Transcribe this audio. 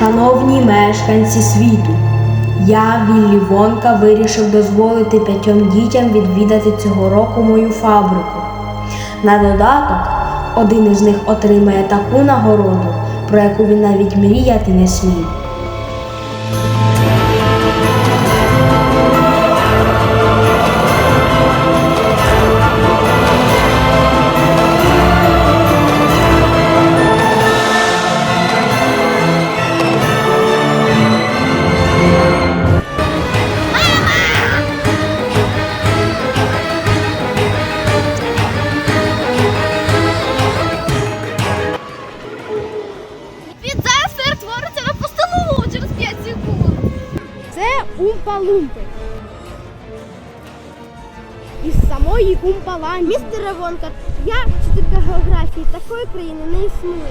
Шановні мешканці світу, я, Віллі Вонка, вирішив дозволити п'ятьом дітям відвідати цього року мою фабрику. На додаток, один із них отримає таку нагороду, про яку він навіть мріяти не смів. Це умпа-лумпи. Із самої умпаланді. Містер Вонка, я вчителька географії, такої країни не існує.